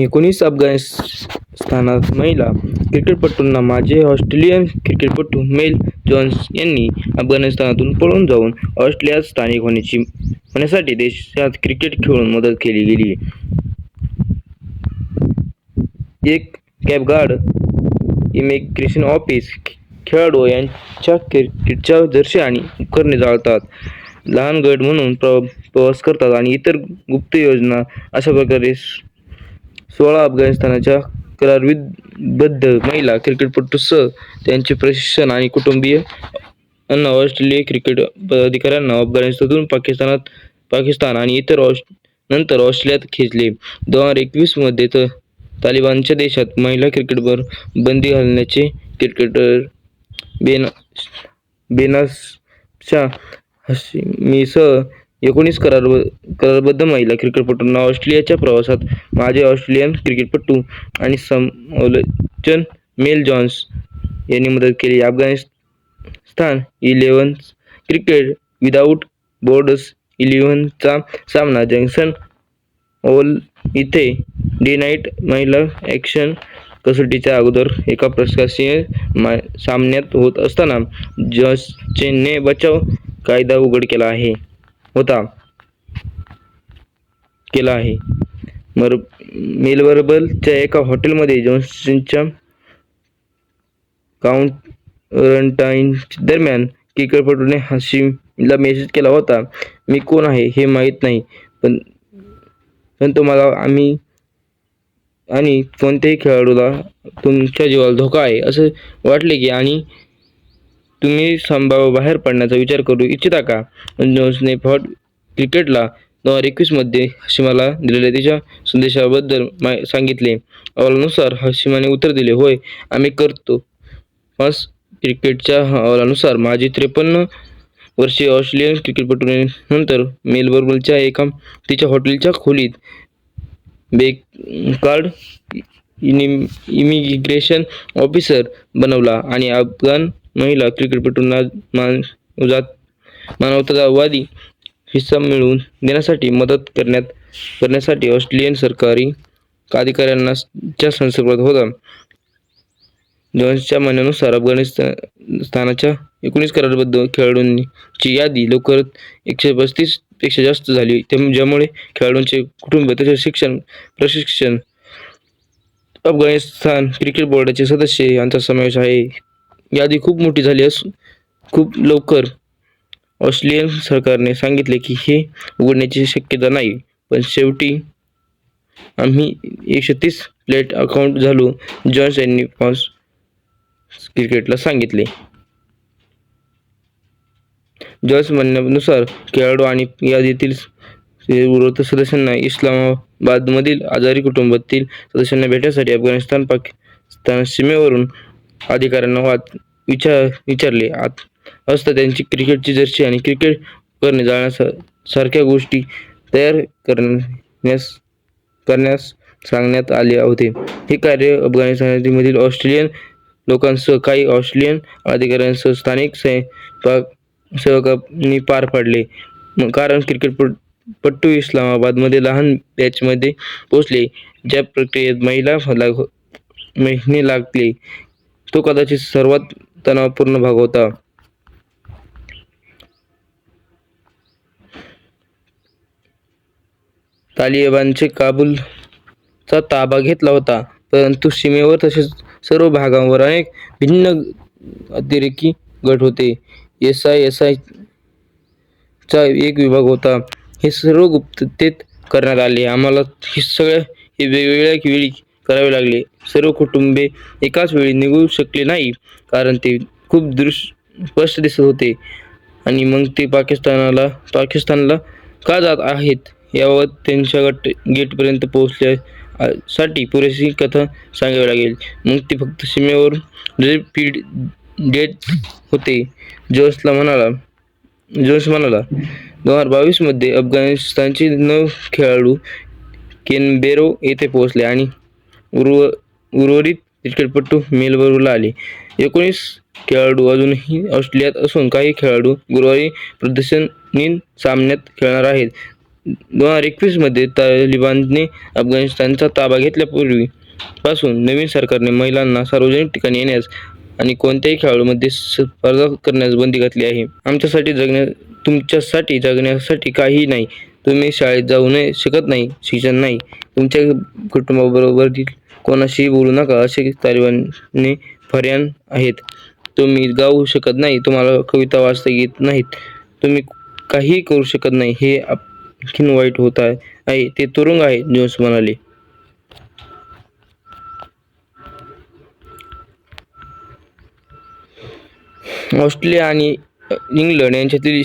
एकोणीस अफगाणिस्तानात महिला क्रिकेटपटूंना माजी ऑस्ट्रेलियन क्रिकेटपटू मेल जॉन्स यांनी अफगाणिस्तानातून पळून जाऊन ऑस्ट्रेलियात स्थायिक होण्याची होण्यासाठी देशात क्रिकेट खेळून मदत केली गेली. एक कॅपगार्ड, इमिग्रेशन ऑफिस, खेळाडू यांच्या क्रिकेटच्या जर्सी आणि उपकरणे जाळतात, लहान गट म्हणून प्रवास करतात आणि इतर गुप्त योजना अशा प्रकारे सोळा अफगाणिस्तानच्या करारबद्ध महिला क्रिकेटपटूसह त्यांचे प्रशिक्षण आणि कुटुंबीय अन्न ऑस्ट्रेलिया क्रिकेट पदाधिकाऱ्यांना अफगाणिस्तानातून पाकिस्तान आणि नंतर ऑस्ट्रेलियात खेचले. दोन हजार एकवीसमध्ये तर तालिबानच्या देशात महिला क्रिकेटवर बंदी घालण्याचे क्रिकेटर बेनाझ हाशिमीसह एकोणीस करारबद्ध महिला क्रिकेटपटूंना ऑस्ट्रेलियाच्या प्रवासात माजी ऑस्ट्रेलियन क्रिकेटपटू आणि समालोचक मेल जॉन्स यांनी मदत केली. Afghanistan elevens cricket without boards इलेव्हनचा सामना जंक्शन ओल इथे डे नाईट महिला ॲक्शन कसोटीच्या अगोदर एका प्रशासकीय सामन्यात होत असताना जॉन्सने बचाव कायदा उघड केला आहे. होता. केला आहे. मेलबर्बलच्या एका हॉटेलमध्ये जॉन्सच्या क्वारंटाईनदरम्यान क्रिकेटपटूने हाशिमीला मेसेज केला होता, "मी कोण आहे हे माहीत नाही, पण पण तुम्हाला आम्ही आणि कोणत्याही खेळाडूला तुमच्या जीवाला धोका आहे असं वाटले की आणि तुम्ही संभाव्य बाहेर पडण्याचा विचार करू इच्छिता का? " जोन्सने फॉट क्रिकेटला दोन हजार एकवीसमध्ये हशिमाला दिलेल्या तिच्या संदेशाबद्दल सांगितले. अहवालानुसार हशिमाने उत्तर दिले, "होय, आम्ही करतो. फॉक्स क्रिकेटच्या अहवालानुसार माझी त्रेपन्न वर्षीय ऑस्ट्रेलियन क्रिकेटपटूने नंतर मेलबर्नच्या एका तिच्या हॉटेलच्या खोलीत ब्लॅककार्ड इमिग्रेशन ऑफिसर बनवला आणि अफगाण महिला क्रिकेटपटूंना मानवतावादी हिस्सा मिळवून देण्यासाठी मदत करण्यात करण्यासाठी ऑस्ट्रेलियन सरकारी अधिकाऱ्यांच्या संसर्गात होता. जॉन्सच्या म्हणण्यानुसार अफगाणिस्तानच्या एकोणीस करारबद्ध खेळाडूंची यादी लवकरच एकशे पस्तीसपेक्षा जास्त झाली, ज्यामुळे खेळाडूंचे कुटुंब तसेच शिक्षण प्रशिक्षण अफगाणिस्तान क्रिकेट बोर्डाचे सदस्य यांचा समावेश आहे. यादी खूप मोठी झाली खूप लवकर. ऑस्ट्रेलियन सरकारने सांगितले की हे उघडण्याची शक्यता नाही, पण शेवटी आम्ही एकशे तीस प्लेट अकाउंट झालो, जॉन्स यांनी पॉन्स क्रिकेटला सांगितले. जॉन्स म्हणण्यानुसार खेळाडू आणि यादीतील उर्वरित सदस्यांना इस्लामाबादमधील आजारी कुटुंबातील सदस्यांना भेटण्यासाठी अफगाणिस्तान-पाकिस्तान सीमेवरून अधिकाऱ्यांना विचारले आत असता त्यांची क्रिकेटची जर्सी आणि क्रिकेट करणे जाण्यास सारख्या गोष्टी तयार करण्यास करण्यास सांगण्यात आले होते. हे कार्य अफगाणिस्तानमधील ऑस्ट्रेलियन लोकांसह काही ऑस्ट्रेलियन अधिकाऱ्यांसह स्थानिक स्वयंसेवकांनी पार पाडले, कारण क्रिकेटपटू इस्लामाबादमध्ये लहान बॅचमध्ये पोहोचले. ज्या प्रक्रियेत महिने लागले तो कदाचित सर्वात तणावपूर्ण भाग होता. तालिबानचे काबूलचा ताबा घेतला होता, परंतु सीमेवर तसेच सर्व भागांवर अनेक भिन्न अतिरेकी गट होते. एस आय एस चा एक विभाग होता. हे सर्व गुप्ततेत करण्यात आले. आम्हाला हे सगळे वेगवेगळ्या वेळी करावे लागले. सर्व कुटुंबे एकाच वेळी निघू शकले नाही कारण ते खूप स्पष्ट दिसत होते आणि मग ते पाकिस्तानला का जात आहेत याबाबत त्यांच्या गट गेटपर्यंत पोहोचल्यासाठी पुरेशी कथा सांगावी लागेल. मग ते फक्त सीमेवर ड्रिप-फीड होते. जोसला म्हणाला. दोन हजार बावीसमध्ये अफगाणिस्तानचे नऊ खेळाडू केनबेरो येथे पोहोचले आणि उर्व उर्वरित क्रिकेटपटू मेलबर्नला आले. एकोणीस खेळाडू अजूनही ऑस्ट्रेलियात असून काही खेळाडू गुरुवारी प्रदर्शनीन सामन्यात खेळणार आहेत. दोन हजार एकवीसमध्ये तालिबानने अफगाणिस्तानचा ताबा घेतल्यापूर्वी पासून नवीन सरकारने महिलांना सार्वजनिक ठिकाणी येण्यास आणि कोणत्याही खेळाडूमध्ये स्पर्धा करण्यास बंदी घातली आहे आमच्यासाठी जगण्या तुमच्यासाठी जगण्यासाठी काही नाही तुम्ही शाळेत जाऊ नये शकत नाही शिक्षण नाही. तुमच्या कुटुंबाबरोबर कोणाशीही बोलू नका असे तालिबानने फर्यान आहेत. तुम्ही गाऊ शकत नाही तुम्हाला कविता वाचता येत नाहीत. तुम्ही काहीही करू शकत नाही हे आणखीन वाईट होत आहे ते तुरुंग आहे जोन्स म्हणाले. ऑस्ट्रेलिया आणि इंग्लंड यांच्यातील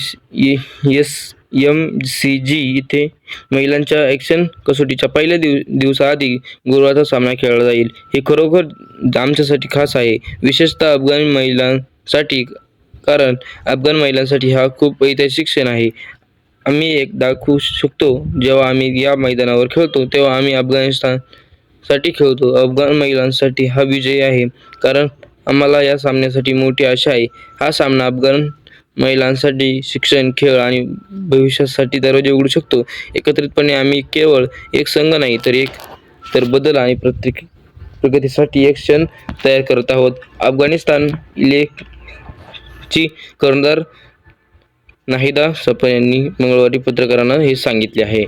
येस एम सी जी इथे महिलांच्या ॲक्शन कसोटीच्या पहिल्या दिव दिवसाआधी गुरुवारचा सामना खेळला जाईल. हे खरोखर आमच्यासाठी खास आहे. विशेषतः अफगाण महिलांसाठी कारण अफगाण महिलांसाठी हा खूप ऐतिहासिक क्षण आहे. आम्ही एक दाखवू शकतो जेव्हा आम्ही या मैदानावर खेळतो तेव्हा आम्ही अफगाणिस्तानसाठी खेळतो. अफगाण महिलांसाठी हा विजय आहे कारण आम्हाला या सामन्यासाठी मोठी आशा आहे. हा सामना अफगाण महिलांसाठी शिक्षण खेळ आणि भविष्यासाठी दरवाजे उघडू शकतो. एकत्रितपणे आम्ही केवळ एक संघ नाही तर एक तर बदल आणि प्रत्येक प्रगतीसाठी एक क्षण तयार करत आहोत. अफगाणिस्तान लेखची कर्णधार नाहिदा सफर यांनी मंगळवारी पत्रकारांना हे सांगितले आहे.